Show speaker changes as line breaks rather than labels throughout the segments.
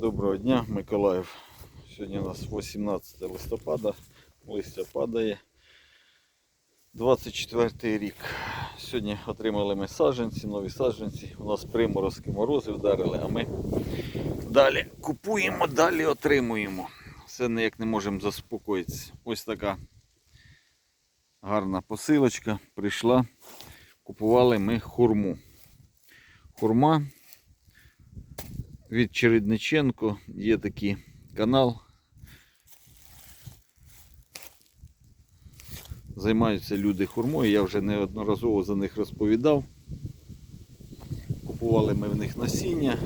Доброго дня, Миколаїв. Сьогодні у нас 18 листопада, листя падає. 24 рік. Сьогодні отримали ми саджанці, нові саджанці. У нас приморозки морози вдарили, а ми далі купуємо, далі отримуємо. Все ніяк не можемо заспокоїтися. Ось така гарна посилочка прийшла. Купували ми хурму. Хурма від Чередниченко є такий канал. Займаються люди хурмою, я вже неодноразово за них розповідав. Купували ми в них насіння.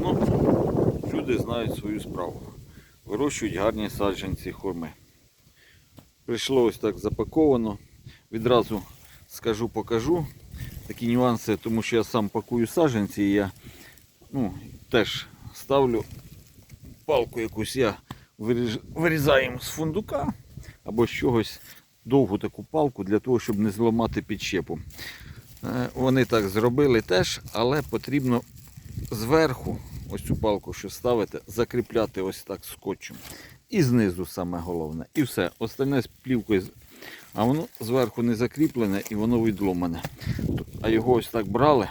Ну, люди знають свою справу. Вирощують гарні саджанці хурми. Прийшло ось так запаковано. Відразу скажу, покажу такі нюанси, тому що я сам пакую саджанці і я ну, теж ставлю палку якусь я вирізаю з фундука або з чогось довгу таку палку для того, щоб не зламати підщепу. Е, Вони так зробили теж, але потрібно зверху ось цю палку, що ставите, закріпляти ось так скотчем. І знизу саме головне. І все. Остальне з плівкою. А воно зверху не закріплене і воно відломане. А його ось так брали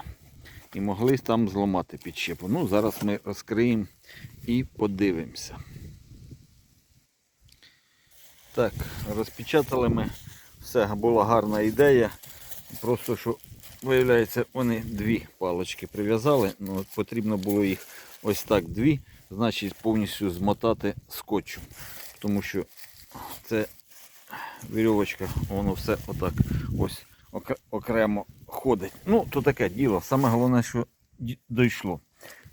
і могли там зламати підщепу. Ну, зараз ми розкриємо і подивимося. Так, розпечатали ми. Все, була гарна ідея. Просто що, виявляється, вони дві палочки прив'язали. Ну, потрібно було їх ось так дві, значить повністю змотати скотчем. Тому що це вірьовочка, воно все отак ось окремо ходить. Ну, то таке діло. Саме головне, що дійшло.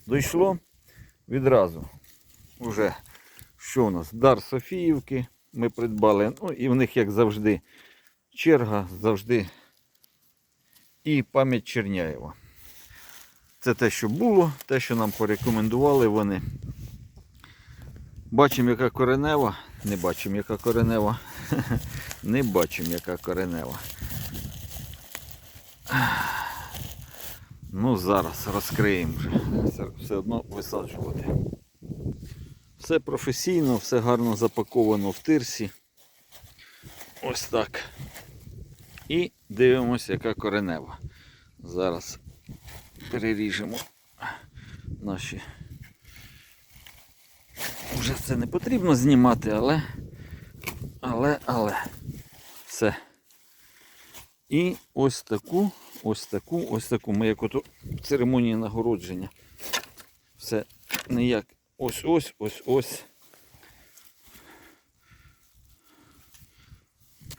Дійшло відразу. Уже що у нас? Дар Софіївки ми придбали. Ну і в них, як завжди, черга, завжди і пам'ять Черняєва. Це те, що було, те, що нам порекомендували вони. Бачимо, яка коренева. Не бачимо, яка коренева. Не бачимо, яка коренева. Ну, зараз розкриємо вже. Все, одно висаджувати. Все професійно, все гарно запаковано в тирсі. Ось так. І дивимося, яка коренева. Зараз переріжемо наші. Вже це не потрібно знімати, але. Але, але. Все. І ось таку, ось таку, ось таку. Ми як ото церемонії нагородження. Все ніяк. Ось ось, ось ось.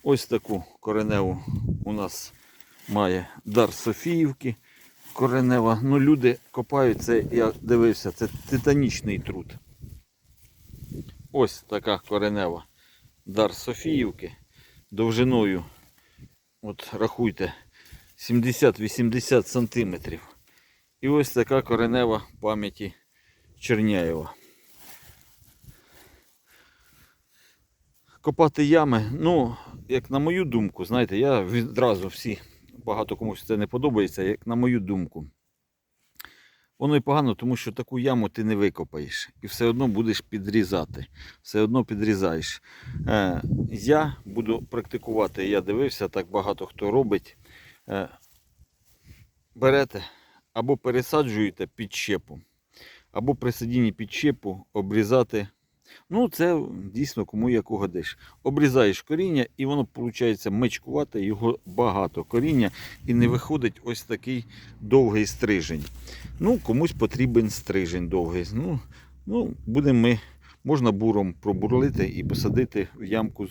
Ось таку кореневу у нас має дар Софіївки. Коренева. Ну, люди копають це, я дивився, це титанічний труд. Ось така коренева. Дар Софіївки. Довжиною, от рахуйте, 70-80 сантиметрів. І ось така коренева пам'яті Черняєва. Копати ями, ну, як на мою думку, знаєте, я відразу всі, багато комусь це не подобається, як на мою думку. Воно і погано, тому що таку яму ти не викопаєш. І все одно будеш підрізати. Все одно підрізаєш. Е, я буду практикувати, я дивився, так багато хто робить. Е, берете або пересаджуєте під щепу, або при сидінні під щепу обрізати. Ну, це дійсно кому як угодиш. Обрізаєш коріння, і воно виходить мечкувати, його багато коріння, і не виходить ось такий довгий стрижень. Ну, комусь потрібен стрижень довгий. Ну, ну будемо ми, можна буром пробурлити і посадити в ямку.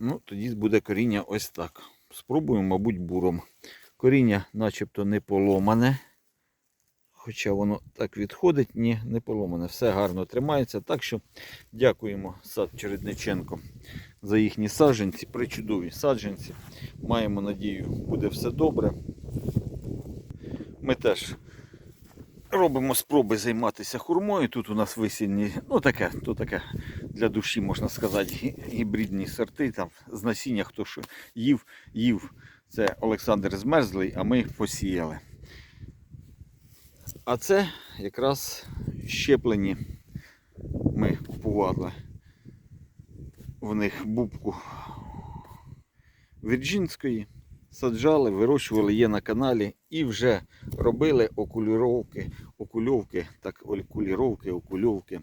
Ну, тоді буде коріння ось так. Спробуємо, мабуть, буром. Коріння начебто не поломане. Хоча воно так відходить, ні, не поломане. Все гарно тримається. Так що дякуємо сад Чередниченко за їхні саджанці, причудові саджанці. Маємо надію, буде все добре. Ми теж робимо спроби займатися хурмою. Тут у нас висінні, ну таке, то таке для душі, можна сказати, гібридні сорти. Там з насіння хто що їв, їв. Це Олександр Змерзлий, а ми посіяли. А це якраз щеплені. Ми купували в них бубку Вірджинської, саджали, вирощували, є на каналі і вже робили окуліровки, окульовки, так, окуліровки, окульовки.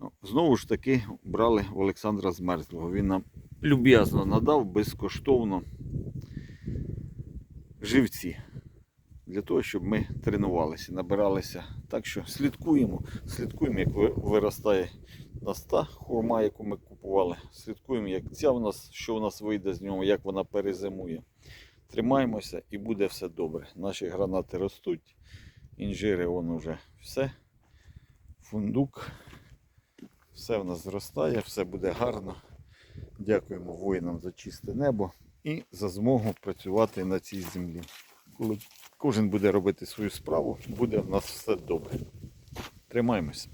Ну, Знову ж таки брали в Олександра Змерзлого. Він нам люб'язно надав безкоштовно живці для того, щоб ми тренувалися, набиралися. Так що слідкуємо, слідкуємо, як ви- виростає наста хурма, яку ми купували. Слідкуємо, як ця у нас, що у нас вийде з нього, як вона перезимує. Тримаємося і буде все добре. Наші гранати ростуть, інжири вон уже все. Фундук. Все в нас зростає, все буде гарно. Дякуємо воїнам за чисте небо і за змогу працювати на цій землі. Коли кожен буде робити свою справу, буде в нас все добре. Тримаємося.